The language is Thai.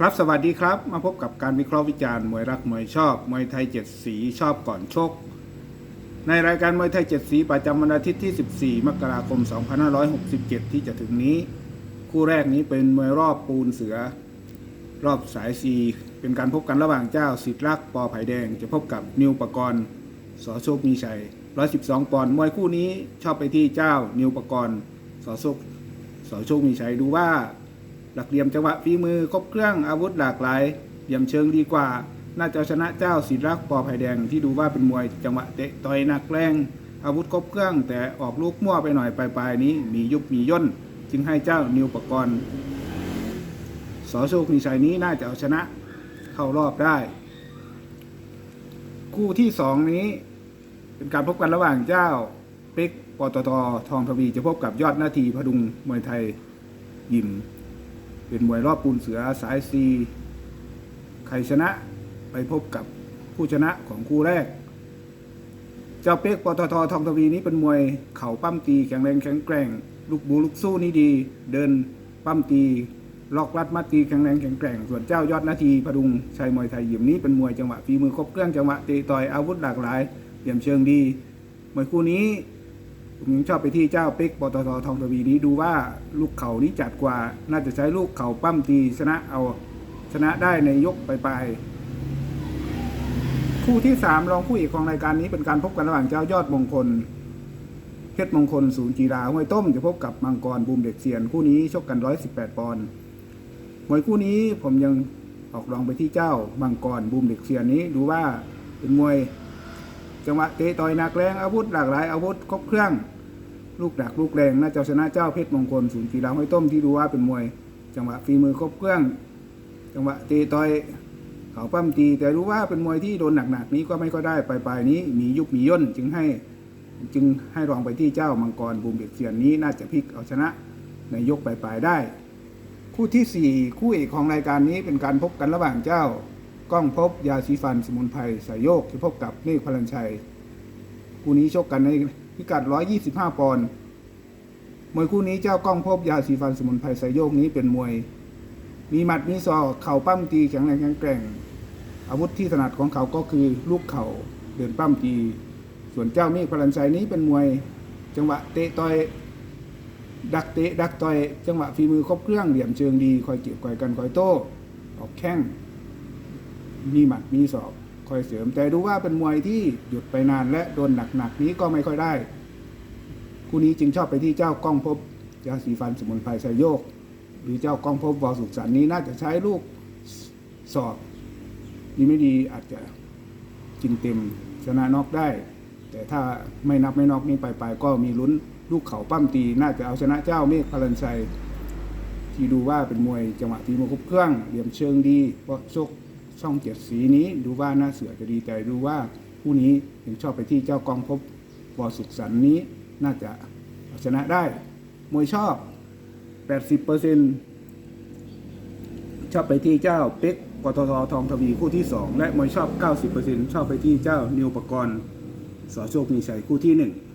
ครับสวัสดีครับ มาพบกับการวิเคราะห์วิจารณ์มวยรักมวยชอบมวยไทยเจ็ดสีชอบก่อนชก ในรายการมวยไทยเจ็ดสีประจำวันอาทิตย์ที่ 14 มกราคม 2567 ที่จะถึงนี้ คู่แรกนี้เป็นมวยรอบปูนเสือ รอบสายซีเป็นการพบกันระหว่างเจ้าสิทธิรักษ์ปอไผ่แดง จะพบกับนิวปกรณ์สอโชคมีชัย 112 ปอนด์มวยคู่นี้ชอบไปที่เจ้านิวปกรณ์สอโชคสอโชคมีชัยดูว่า หลักเหลี่ยมจังหวะฝีมือครบเครื่องอาวุธหลากหลายเหลี่ยมเชิงดีกว่า น่าจะชนะเจ้าศิรักปอไผ่แดงที่ดูว่าเป็นมวยจังหวะเตะต่อยหนักแรง อาวุธครบเครื่องแต่ออกลูกมั่วไปหน่อยปลายๆนี้มียุบมีย่น จึงให้เจ้านิวปกรณ์สอโชคมีชัยนี้น่าจะเอาชนะเข้ารอบได้ คู่ที่สองนี้ เป็นการพบกันระหว่างเจ้าปิ๊กปตททองทวีจะพบกับยอดนาทีพดุงมวยไทยยิม เป็นมวยรอบปูนเสือสายซีใครชนะไปพบกับผู้ชนะของคู่แรก เจ้าเป๊กปตททองทวีนี้เป็นมวยเข่าปั้มตีแข็งแรงแข็งแกร่ง ลูกบูลูกสู้นี่ดี เดินปั้มตีลอกรัดมัดตีแข็งแรงแข็งแกร่ง ส่วนเจ้ายอดนาทีพดุงชัยมวยไทยยิมนี้เป็นมวยจังหวะฝีมือครบเครื่องจังหวะเตะต่อยอาวุธหลากหลายเหลี่ยมเชิงดีมวยคู่นี้ ผมยังชอบไปที่เจ้าเป๊กปตททองทวีนี้ดูว่าลูกเข่านี้จัดกว่า น่าจะใช้ลูกเข่าปั้มตีชนะเอาชนะได้ในยกปลายๆคู่ที่สามรองคู่เอกของรายการนี้เป็นการพบกันระหว่างเจ้ายอดมงคลเพชรมงคลศูนย์กีฬาห้วยต้มจะพบกับมังกรบูมเด็กเซียนคู่นี้ชกกัน118ปอนด์มวยคู่นี้ผมยังออกรองไปที่เจ้ามังกรบูมเด็กเซียนนี้ดูว่าเป็นมวย จังหวะเตะต่อยหนักแรงอาวุธหลากหลายอาวุธครบเครื่อง ลูกดักลูกแรงน่าจะชนะเจ้าเพชรมงคลศูนย์กีฬาห้วยต้มที่ดูว่าเป็นมวย จังหวะฝีมือครบเครื่อง จังหวะเตะต่อยเขาปั้มตีแต่รู้ว่าเป็นมวยที่โดนหนักๆนี้ก็ไม่ก็ได้ปลายๆนี้มียุบมีย่นจึงให้จึงให้รองไปที่เจ้ามังกรบูมเด็กเสียนนี้น่าจะพลิกเอาชนะในยกปลายๆได้ คู่ที่สี่คู่เอกของรายการนี้เป็นการพบกันระหว่างเจ้า ก้องพบยาสีฟันสมุนไพรสายโยกที่พบกับเมฆพลันชัยคู่นี้ชกกันในพิกัด 125 ปอนด์มวยคู่นี้เจ้าก้องพบยาสีฟันสมุนไพรสายโยกนี้เป็นมวย มีหมัดมีศอกเข่าปั้มตีแข็งแรงแข็งแกร่ง อาวุธที่ถนัดของเขาก็คือลูกเข่าเดินปั้มตี ส่วนเจ้าเมฆพลันชัยนี้เป็นมวย จังหวะเตะต่อยดักเตะดักต่อย จังหวะฝีมือครบเครื่องเหลี่ยมเชิงดีคอยเกี่ยวคอยกันคอยโต้ออกแข้ง มีหมัดมีศอกคอยเสริม แต่ดูว่าเป็นมวยที่หยุดไปนานและโดนหนักๆนี้ก็ไม่ค่อยได้ คู่นี้จึงชอบไปที่เจ้าก้องพบยาสีฟันสมุนไพรไซโยก หรือเจ้าก้องพบวอสุขสันนี้น่าจะใช้ลูกศอกดีไม่ดีอาจจะกินเต็มชนะน็อกได้ แต่ถ้าไม่นับไม่น็อกนี้ไปๆก็มีลุ้นลูกเข่าปั้มตี น่าจะเอาชนะเจ้าเมฆพลันชัยที่ดูว่าเป็นมวยจังหวะทีมวยครบเครื่องเหลี่ยมเชิงดีเพราะชก ช่องเจ็ดสีนี้ ดูว่าหน้าเสือจะดีแต่ดูว่าผู้นี้ยังชอบไปที่เจ้ากองพบวอสุขสันนี้น่าจะาชนะได้ มวยชอบ 80%ชอบไปที่เจ้าเป็กปตททองทวีคู่ที่ 2 และมวยชอบ 90%ชอบไปที่เจ้านิวปกรณ์สอโชคมีชัยคู่ที่ 1